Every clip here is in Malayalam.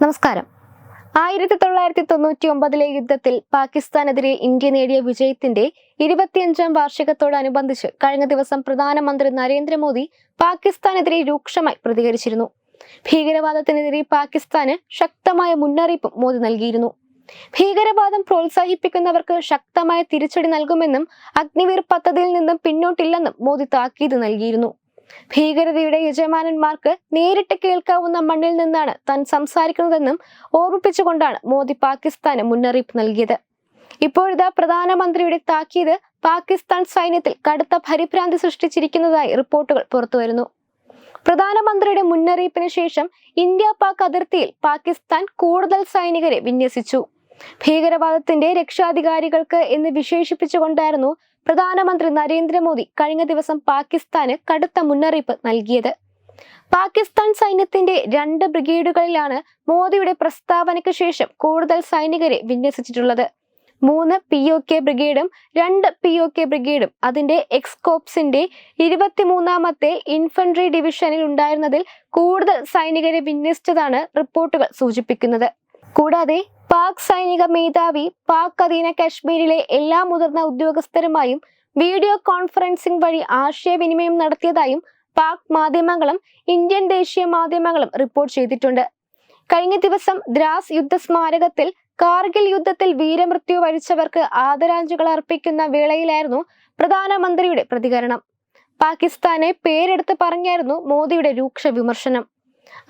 നമസ്കാരം. ആയിരത്തി തൊള്ളായിരത്തി തൊണ്ണൂറ്റി ഒമ്പതിലെ യുദ്ധത്തിൽ പാകിസ്ഥാനെതിരെ ഇന്ത്യ നേടിയ വിജയത്തിന്റെ ഇരുപത്തിയഞ്ചാം വാർഷികത്തോടനുബന്ധിച്ച് കഴിഞ്ഞ ദിവസം പ്രധാനമന്ത്രി നരേന്ദ്രമോദി പാകിസ്ഥാനെതിരെ രൂക്ഷമായി പ്രതികരിച്ചിരുന്നു. ഭീകരവാദത്തിനെതിരെ പാകിസ്ഥാന് ശക്തമായ മുന്നറിയിപ്പും മോദി നൽകിയിരുന്നു. ഭീകരവാദം പ്രോത്സാഹിപ്പിക്കുന്നവർക്ക് ശക്തമായ തിരിച്ചടി നൽകുമെന്നും അഗ്നിവീർ പദ്ധതിയിൽ നിന്നും പിന്നോട്ടില്ലെന്നും മോദി താക്കീത് നൽകിയിരുന്നു. ഭീകരതയുടെ യജമാനന്മാർക്ക് നേരിട്ട് കേൾക്കാവുന്ന മണ്ണിൽ നിന്നാണ് താൻ സംസാരിക്കുന്നതെന്നും ഓർമ്മിപ്പിച്ചുകൊണ്ടാണ് മോദി പാകിസ്ഥാന് മുന്നറിയിപ്പ് നൽകിയത്. ഇപ്പോഴിതാ പ്രധാനമന്ത്രിയുടെ താക്കീത് പാകിസ്ഥാൻ സൈന്യത്തിൽ കടുത്ത പരിഭ്രാന്തി സൃഷ്ടിച്ചിരിക്കുന്നതായി റിപ്പോർട്ടുകൾ പുറത്തുവരുന്നു. പ്രധാനമന്ത്രിയുടെ മുന്നറിയിപ്പിന് ശേഷം ഇന്ത്യ പാക് അതിർത്തിയിൽ പാകിസ്ഥാൻ കൂടുതൽ സൈനികരെ വിന്യസിച്ചു. ഭീകരവാദത്തിന്റെ രക്ഷാധികാരികൾക്ക് എന്ന് വിശേഷിപ്പിച്ചുകൊണ്ടായിരുന്നു പ്രധാനമന്ത്രി നരേന്ദ്രമോദി കഴിഞ്ഞ ദിവസം പാകിസ്ഥാന് കടുത്ത മുന്നറിയിപ്പ് നൽകിയത്. പാകിസ്ഥാൻ സൈന്യത്തിന്റെ രണ്ട് ബ്രിഗേഡുകളിലാണ് മോദിയുടെ പ്രസ്താവനയ്ക്ക് ശേഷം കൂടുതൽ സൈനികരെ വിന്യസിച്ചിട്ടുള്ളത്. മൂന്ന് പി ഒ കെ ബ്രിഗേഡും രണ്ട് പി ഒ കെ ബ്രിഗേഡും അതിന്റെ എക്സ്കോപ്സിന്റെ ഇരുപത്തിമൂന്നാമത്തെ ഇൻഫൻട്രി ഡിവിഷനിൽ ഉണ്ടായിരുന്നതിൽ കൂടുതൽ സൈനികരെ വിന്യസിച്ചതാണ് റിപ്പോർട്ടുകൾ സൂചിപ്പിക്കുന്നത്. കൂടാതെ പാക് സൈനിക മേധാവി പാക് അധീന കാശ്മീരിലെ എല്ലാ മുതിർന്ന ഉദ്യോഗസ്ഥരുമായും വീഡിയോ കോൺഫറൻസിംഗ് വഴി ആശയവിനിമയം നടത്തിയതായും പാക് മാധ്യമങ്ങളും ഇന്ത്യൻ ദേശീയ മാധ്യമങ്ങളും റിപ്പോർട്ട് ചെയ്തിട്ടുണ്ട്. കഴിഞ്ഞ ദിവസം ദ്രാസ് യുദ്ധ സ്മാരകത്തിൽ കാർഗിൽ യുദ്ധത്തിൽ വീരമൃത്യു വരിച്ചവർക്ക് ആദരാഞ്ജലികൾ അർപ്പിക്കുന്ന വേളയിലായിരുന്നു പ്രധാനമന്ത്രിയുടെ പ്രതികരണം. പാകിസ്ഥാനെ പേരെടുത്ത് പറഞ്ഞായിരുന്നു മോദിയുടെ രൂക്ഷ വിമർശനം.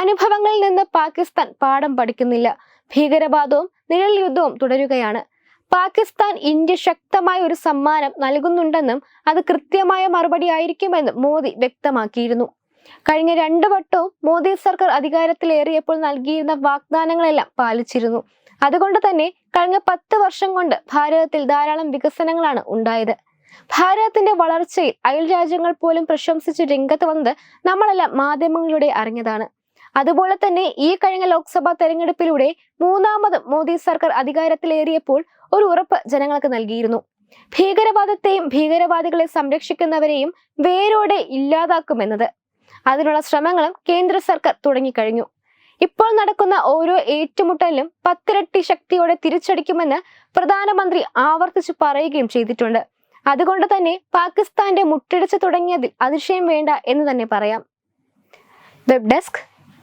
അനുഭവങ്ങളിൽ നിന്ന് പാകിസ്ഥാൻ പാഠം പഠിക്കുന്നില്ല. ഭീകരവാദവും നിഴൽ യുദ്ധവും തുടരുകയാണ്. പാകിസ്ഥാൻ ഇന്ത്യ ശക്തമായ ഒരു സമ്മാനം നൽകുന്നുണ്ടെന്നും അത് കൃത്യമായ മറുപടി ആയിരിക്കുമെന്നും മോദി വ്യക്തമാക്കിയിരുന്നു. കഴിഞ്ഞ രണ്ടു വട്ടവും മോദി സർക്കാർ അധികാരത്തിലേറിയപ്പോൾ നൽകിയിരുന്ന വാഗ്ദാനങ്ങളെല്ലാം പാലിച്ചിരുന്നു. അതുകൊണ്ട് തന്നെ കഴിഞ്ഞ പത്ത് വർഷം കൊണ്ട് ഭാരതത്തിൽ ധാരാളം വികസനങ്ങളാണ് ഉണ്ടായത്. ഭാരതത്തിന്റെ വളർച്ചയിൽ അയൽ രാജ്യങ്ങൾ പോലും പ്രശംസിച്ച് രംഗത്ത് വന്നത് നമ്മളെല്ലാം മാധ്യമങ്ങളിലൂടെ അറിഞ്ഞതാണ്. അതുപോലെ തന്നെ ഈ കഴിഞ്ഞ ലോക്സഭാ തെരഞ്ഞെടുപ്പിലൂടെ മൂന്നാമത് മോദി സർക്കാർ അധികാരത്തിലേറിയപ്പോൾ ഒരു ഉറപ്പ് ജനങ്ങൾക്ക് നൽകിയിരുന്നു. ഭീകരവാദത്തെയും ഭീകരവാദികളെ സംരക്ഷിക്കുന്നവരെയും വേരോടെ ഇല്ലാതാക്കുമെന്നത്. അതിനുള്ള ശ്രമങ്ങളും കേന്ദ്ര സർക്കാർ തുടങ്ങിക്കഴിഞ്ഞു. ഇപ്പോൾ നടക്കുന്ന ഓരോ ഏറ്റുമുട്ടലിലും പത്തിരട്ടി ശക്തിയോടെ തിരിച്ചടിക്കുമെന്ന് പ്രധാനമന്ത്രി ആവർത്തിച്ചു പറയുകയും ചെയ്തിട്ടുണ്ട്. അതുകൊണ്ട് തന്നെ പാകിസ്ഥാന്റെ മുട്ടിടിച്ചു തുടങ്ങിയതിൽ അതിശയം വേണ്ട എന്ന് തന്നെ പറയാം. Web desk